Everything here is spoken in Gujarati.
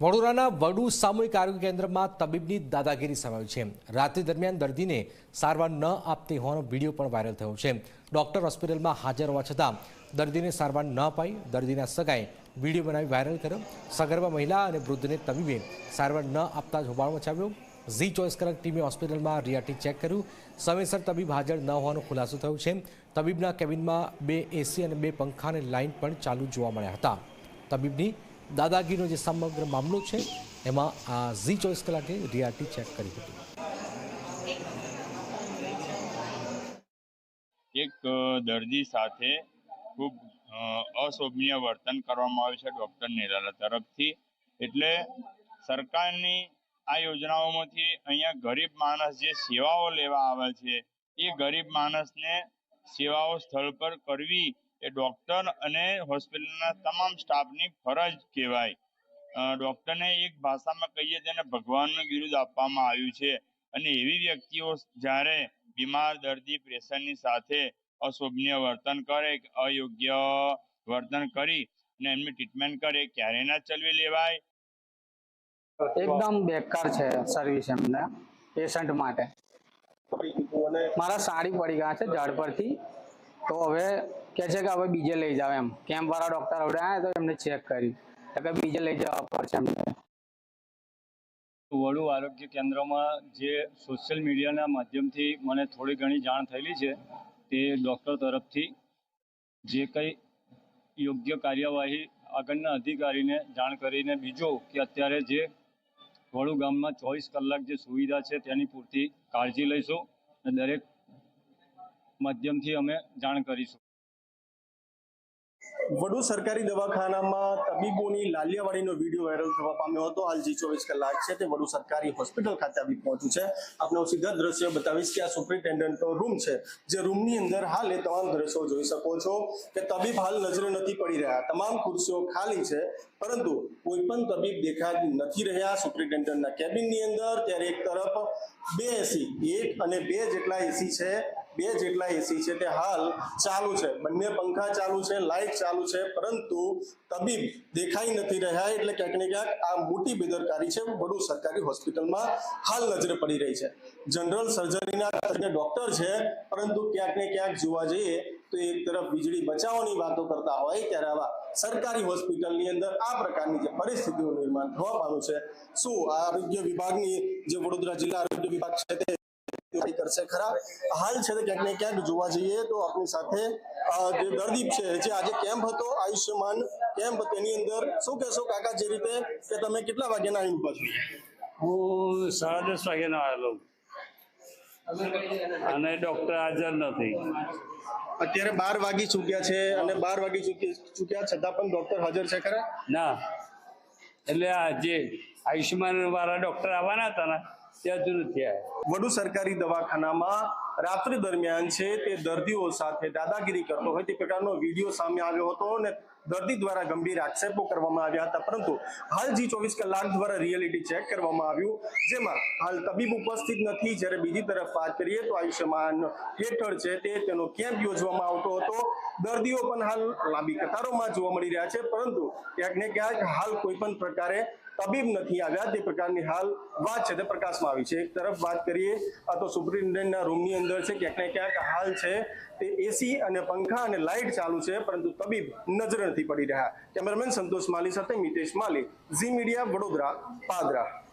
વડોદરાના વડુ સામૂહિક આરોગ્ય કેન્દ્રમાં તબીબની દાદાગીરી સામે છે. રાત્રિ દરમિયાન દર્દીને સારવાર ન આપતી હોવાનો વીડિયો પણ વાયરલ થયો છે. ડોક્ટર હોસ્પિટલમાં હાજર હોવા છતાં દર્દીને સારવાર ન અપાઈ, દર્દીના સગાએ વીડિયો બનાવી વાયરલ કર્યો. સગર્ભા મહિલા અને વૃદ્ધને તબીબે સારવાર ન આપતા જ હોબાળો મચાવ્યો. ઝી ચોઈસ કલાક ટીમે હોસ્પિટલમાં રિયાટી ચેક કર્યું. સમયસર તબીબ હાજર ન હોવાનો ખુલાસો થયો છે. તબીબના કેબિનમાં બે એસી અને બે પંખા અને લાઇન પણ ચાલુ જોવા મળ્યા હતા. તબીબની દાદાગીરીનો જે સમગ્ર મામલો છે, એમાં આ ઝી ચોવીસ કલાકે રિયાલિટી ચેક કરી હતી. એક દર્દી સાથે ખૂબ અશોભનીય વર્તન કરવામાં આવે છે ડૉક્ટર નિરાલા તરફથી. એટલે સરકારની આ યોજનાઓમાંથી અહીંયા ગરીબ માણસ જે સેવાઓ લેવા આવે છે, એ ગરીબ માણસને સેવાઓ સ્થળ પર કરવી એ ડૉક્ટર અને હોસ્પિટલના તમામ સ્ટાફની ફરજ કહેવાય. ડૉક્ટરને એક ભાષામાં કહીએ તેને ભગવાનનું બિરુદ આપવામાં આવ્યું છે. અને એવી વ્યક્તિઓ જ્યારે બીમાર, દર્દી પ્રેશરની સાથે અશોભનીય વર્તન કરે, અયોગ્ય વર્તન કરી અને એમની ટ્રીટમેન્ટ કરે, ક્યારે ના ચલવી લેવાય? એકદમ બેકાર છે સર્વિસ એમને પેશન્ટ માટે. મારા સાડી પડી ગયા છે ઝાડ પરથી. તો હવે કે છે કે હવે બીજે લઈ જાવ એમ. કેમ્પ વાળા ડોક્ટર હવે આવ્યા તો એમને ચેક કરી. કે બીજે લઈ જવા પડશે એમને. વડુ આરોગ્ય કેન્દ્રમાં જે સોશિયલ મીડિયાના માધ્યમથી મને થોડી ઘણી જાણ થયેલી છે, તે ડૉક્ટર તરફથી જે કંઈ યોગ્ય કાર્યવાહી આગળના અધિકારીને જાણ કરીને બીજો કે અત્યારે જે વડુ ગામમાં ચોવીસ કલાક જે સુવિધા છે તેની પૂરતી કાળજી લઈશું. અને દરેક માધ્યમથી અમે જાણ કરીશું. વડુ સરકારી દવાખાનામાં તબીબોની લાલિયાવાડીનો વીડિયો વાયરલ થવા પામ્યો હતો. હાલ જી ચોવીસ કલાક છે તે વડુ સરકારી હોસ્પિટલ ખાતે આવી પહોંચ્યું છે. આપણે સીધા દ્રશ્ય બતાવીશ કે આ સુપ્રિન્ટેન્ડન્ટનો રૂમ છે. જે રૂમની અંદર હાલ એ તમામ દ્રશ્યો જોઈ શકો છો કે તબીબ હાલ નજરે નથી પડી રહ્યા. તમામ ખુરશીઓ ખાલી છે, પરંતુ કોઈ પણ તબીબ દેખાતી નથી રહ્યા. સુપ્રિન્ટેન્ડન્ટના કેબિનની અંદર ત્યારે એક તરફ બે એસી, એક અને બે જેટલા એસી છે. બે જેટલા એસી છે તે હાલ ચાલુ છે. બંને પંખા ચાલુ છે, લાઇટ ચાલુ છે, પરંતુ તબીબ દેખાઈ નથી રહ્યા એટલે ક્યાંક ને ક્યાંક આ મોટી બેદરકારી છે વડુ સરકારી હોસ્પિટલમાં હાલ નજરે પડી રહી છે. જનરલ સર્જરીના તરીકે ડોક્ટર છે, પરંતુ ક્યાંક ને ક્યાંક જોવા જઈએ તો એક તરફ વીજળી બચાવવાની વાતો કરતા હોય ત્યારે આવા સરકારી હોસ્પિટલની અંદર આ પ્રકારની જે પરિસ્થિતિનું નિર્માણ થવા પામ્યું છે. શું આરોગ્ય વિભાગની જે વડોદરા જિલ્લા આરોગ્ય વિભાગ છે તે કંઈ કરશે. ખરા? હાલ છે ક્યાંક ને ક્યાંક જોવા જઈએ તો આપણી સાથે જે દર્દી છે જે આજે કેમ્પ હતો આયુષ્યમાન કેમ્પ તેની અંદર શું કહેશો કાકા જે રીતે કે તમે કેટલા વાગ્યાના આવીને ઊભા હું સાડા દસ વાગ્યાનો આવેલો અને ડોક્ટર હાજર નથી. અત્યારે બાર વાગી ચૂક્યા છે અને બાર વાગી ચૂકી ચૂક્યા છતાં પણ ડોક્ટર હાજર છે ખરા? ના. એટલે આ જે આયુષ્યમાન વાળા ડોક્ટર આવવાના હતા ને તે હજુ નથી વડુ સરકારી દવાખાનામાં રાત્રિ દરમિયાન છે તે દર્દીઓ સાથે દાદાગીરી કરતો હોય તે પ્રકારનો વીડિયો સામે આવ્યો હતો અને દર્દી દ્વારા ગંભીર આક્ષેપો કરવામાં આવ્યા હતા. પરંતુ હાલ જી ચોવીસ કલાક દ્વારા રિયાલિટી ચેક કરવામાં આવ્યું. જેમાં હાલ તબીબ ઉપસ્થિત નથી. જ્યારે બીજી તરફ વાત કરીએ તો આયુષ્યમાન હેઠળ છે તે તેનો કેમ્પ યોજવામાં આવતો હતો. દર્દીઓ પણ હાલ લાંબી કતારોમાં જોવા મળી રહ્યા છે. પરંતુ ક્યાંક ને ક્યાંક હાલ કોઈ પણ પ્રકારે તબીબ નથી આવ્યા તે પ્રકારની હાલ વાત છે તે પ્રકાશમાં આવી છે. એક તરફ વાત કરીએ, આ તો સુપ્રિન્ટેન્ડન્ટના રૂમની અંદર છે, ક્યાંક ને ક્યાંક હાલ છે તે એસી અને પંખા અને લાઇટ ચાલુ છે, પરંતુ તબીબ નજર નથી પડી રહ્યા. કેમેરામેન સંતોષ માલી સાથે મિતેશ માલી, ઝી મીડિયા, વડોદરા, પાદરા.